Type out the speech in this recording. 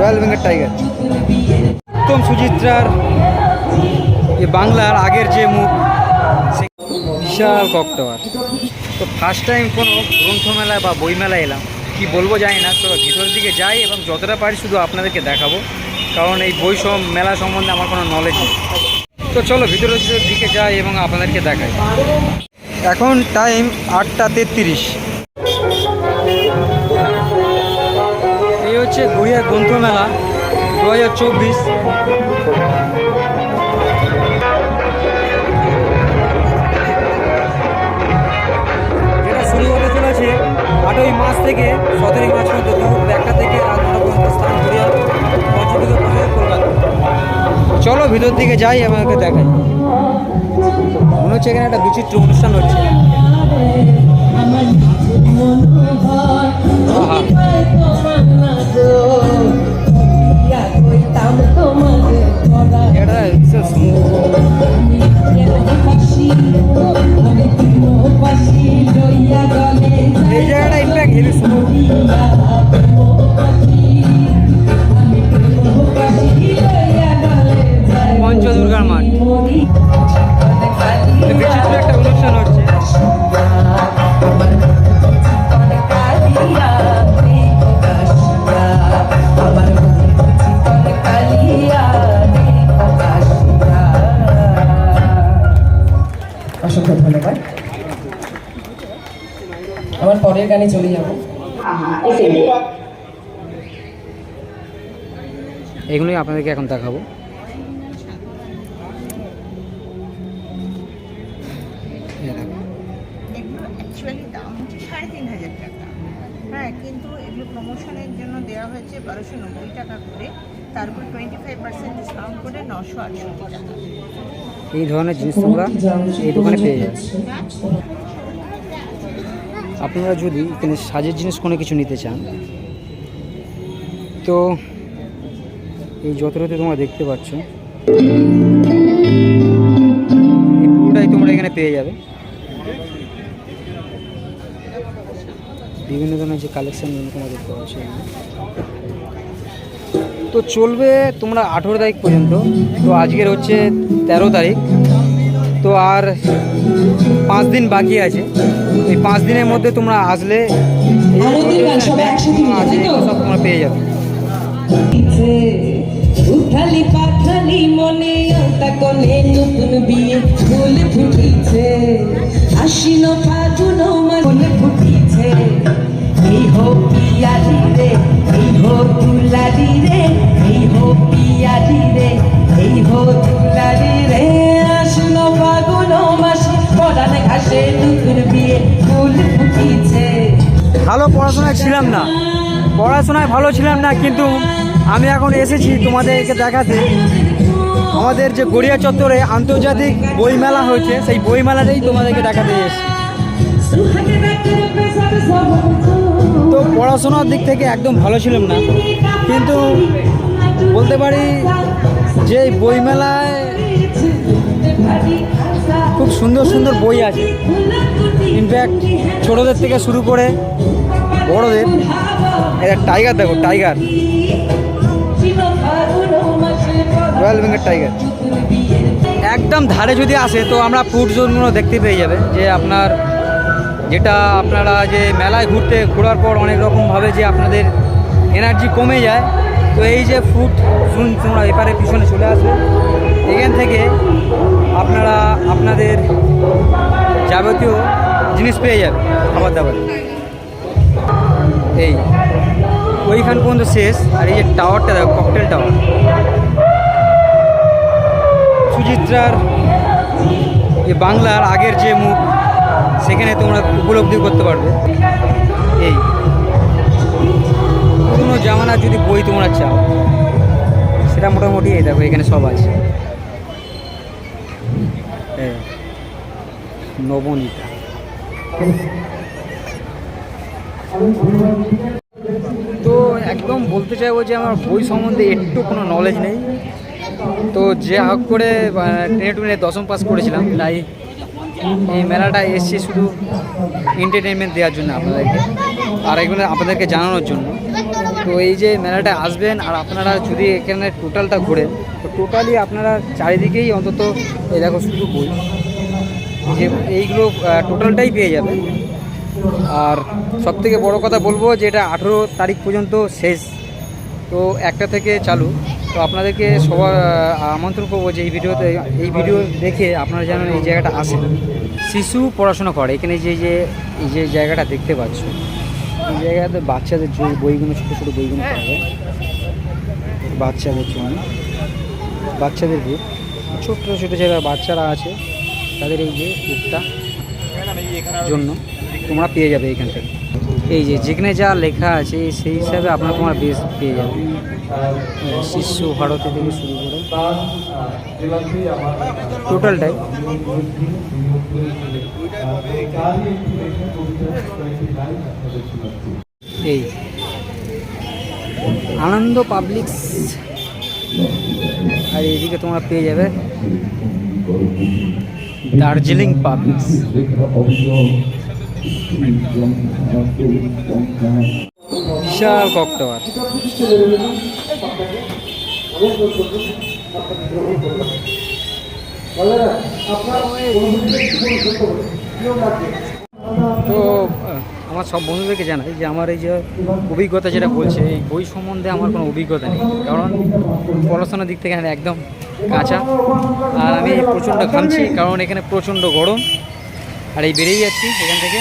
Royal Bengal tiger. উত্তম সুচিত্রার বাংলার আগের যে মুখ বিশাল ককটাওয়ার। তো ফার্স্ট টাইম কোনো গ্রন্থমেলায় বা বইমেলায় এলাম। কি বলব জানি না তো ভিতরের দিকে যাই এবং যতটা পারি শুধু আপনাদেরকে দেখাবো। কারণ এই বই সম, মেলা সম্বন্ধে আমার কোনো নলেজ নেই। তো চলো ভিতরের দিকে যাই এবং আপনাদেরকে দেখাই। এখন টাইম আটটা তেত্রিশ। এই হচ্ছে গড়িয়া গ্রন্থমেলা দু হাজার চব্বিশ। যেটা শুরু হতে চলেছে আটই মাস থেকে সতেরোই মাস পর্যন্ত দুপুর একটা থেকে রাত পর্যন্ত স্থান গড়িয়া কলকাতা চলো ভিতর দিকে যাই আমাকে দেখাই। মনে হচ্ছে এখানে একটা বিচিত্র অনুষ্ঠান হচ্ছে আমার নিজের মনোহর আহা। অসংখ্য ধন্যবাদ। আমার পরের গানে চলে যাব। এগুলোই আপনাদেরকে এখন দেখাবো। এগুলো অ্যাকচুয়ালি দাম সাড়ে তিন হাজার টাকা। হ্যাঁ কিন্তু এগুলো প্রমোশনের জন্য দেওয়া হয়েছে বারোশো নব্বই টাকা করে। টোয়েন্টি ফাইভ পার্সেন্ট ডিসকাউন্ট করে নশো আটষট্টি টাকা। এই ধরনের জিনিস তোমরা এই দোকানে পেয়ে যাবে। আপনারা যদি এখানে সাজের জিনিস কোনো কিছু নিতে চান, তো এই যতটাতে তোমরা দেখতে পাচ্ছ। পুরোটাই তোমরা এখানে পেয়ে যাবে। বিভিন্ন ধরনের যে কালেকশন তোমরা দেখতে পাচ্ছ। তো চলবে তোমরা আঠেরো তারিখ পর্যন্ত। তো আজকের হচ্ছে তেরো তারিখ। তো আর পাঁচ দিন বাকি আছে। এই পাঁচ দিনের মধ্যে তোমরা আসলে? এগুলো সব তোমরা পেয়ে যাবে। উঠালি পাঠালি মনে নতুন বিয়ে ফুল ফুটিছে। আশ্বিন ফাগুন ছিলাম না। পড়াশোনায় ভালো ছিলাম না, কিন্তু আমি এখন এসেছি তোমাদেরকে দেখাতে। আমাদের যে গড়িয়া চত্বরে আন্তর্জাতিক বইমেলা হয়েছে, সেই বইমেলাটাই তোমাদেরকে দেখাতে এসেছি। তো পড়াশোনার দিক থেকে একদম ভালো ছিলাম না, কিন্তু বলতে পারি যে বইমেলায় খুব সুন্দর সুন্দর বই আছে। ইনফ্যাক্ট ছোটোদের থেকে শুরু করে বড়দের। এটা টাইগার দেখো টাইগার রয়্যাল বেঙ্গল টাইগার একদম ধারে যদি আসে, তো আমরা ফুড জোনগুলো দেখতে পেয়ে যাবে যে আপনার যেটা আপনারা যে মেলায় ঘুরতে, ঘোরার পর অনেক রকমভাবে যে আপনাদের এনার্জি কমে যায়, তো এই যে ফুড জোন তোমরা এপারে পিছনে চলে আসবে। এখান থেকে আপনারা আপনাদের যাবতীয় জিনিস পেয়ে যাবে, খাবার দাবার। এই, ওইখান পর্যন্ত শেষ। আর এই যে টাওয়ারটা দেখো ককটেল টাওয়ার সুচিত্রার যে বাংলার আগের যে মুখ, সেখানে তোমরা উপলব্ধি করতে পারবে। এই, পুরনো জামানার যদি বই তোমরা চাও, সেটা মোটামুটি এই দেখো, এখানে সব আছে। নবনীতা। তো একদম বলতে চাইব যে আমার বই সম্বন্ধে একটু কোনো নলেজ নেই। তো যে হাক করে টেনে টুনে দশম পাস করেছিলাম, তাই এই মেলাটা এসছে শুধু এন্টারটেনমেন্ট দেওয়ার জন্য আপনাদেরকে, আর এগুলো আপনাদেরকে জানানোর জন্য। তো এই যে মেলাটা আসবেন, আর আপনারা যদি এখানে টোটালটা ঘুরেন, তো টোটালি আপনারা চারিদিকেই অন্তত এই দেখো শুধু বই। যে এইগুলো টোটালটাই পেয়ে যাবে আর সব থেকে বড়ো কথা বলব যে এটা আঠেরো তারিখ পর্যন্ত শেষ। তো একটা থেকে চালু। তো আপনাদেরকে সবার আমন্ত্রণ করব যে এই ভিডিওতে, এই ভিডিও দেখে আপনারা যেন এই জায়গাটা আসেন। শিশু পড়াশোনা করে। এখানে যে যে, এই যে জায়গাটা দেখতে পাচ্ছ, এই জায়গাতে বাচ্চাদের যে বইগুলো, ছোটো ছোটো বইগুলো পাওয়া যায়। বাচ্চাদের জন্য। বাচ্চাদের বুক ছোট্ট, ছোটো জায়গায় বাচ্চারা আছে, তাদের এই যে বুকটা জন্য তোমরা পেয়ে যাবে এখান থেকে এই যে যেখানে যা লেখা আছে, সেই হিসাবে আপনার তোমার বেশ পেয়ে যাবে। শিশু ভারতী থেকে শুরু করে টোটালটাই। এই আনন্দ পাবলিক্স। আর এইদিকে তোমরা পেয়ে যাবে। দার্জিলিং পাবলিক্স বিশাল কক তো আমার সব বন্ধুদেরকে জানাই যে আমার এই যে অভিজ্ঞতা যেটা বলছে, এই বই সম্বন্ধে আমার কোনো অভিজ্ঞতা নেই। কারণ পড়াশোনার দিক থেকে একদম কাঁচা। আর আমি প্রচণ্ড ঘামছি, কারণ এখানে প্রচণ্ড গরম। আর এই বেড়েই যাচ্ছি এখান থেকে।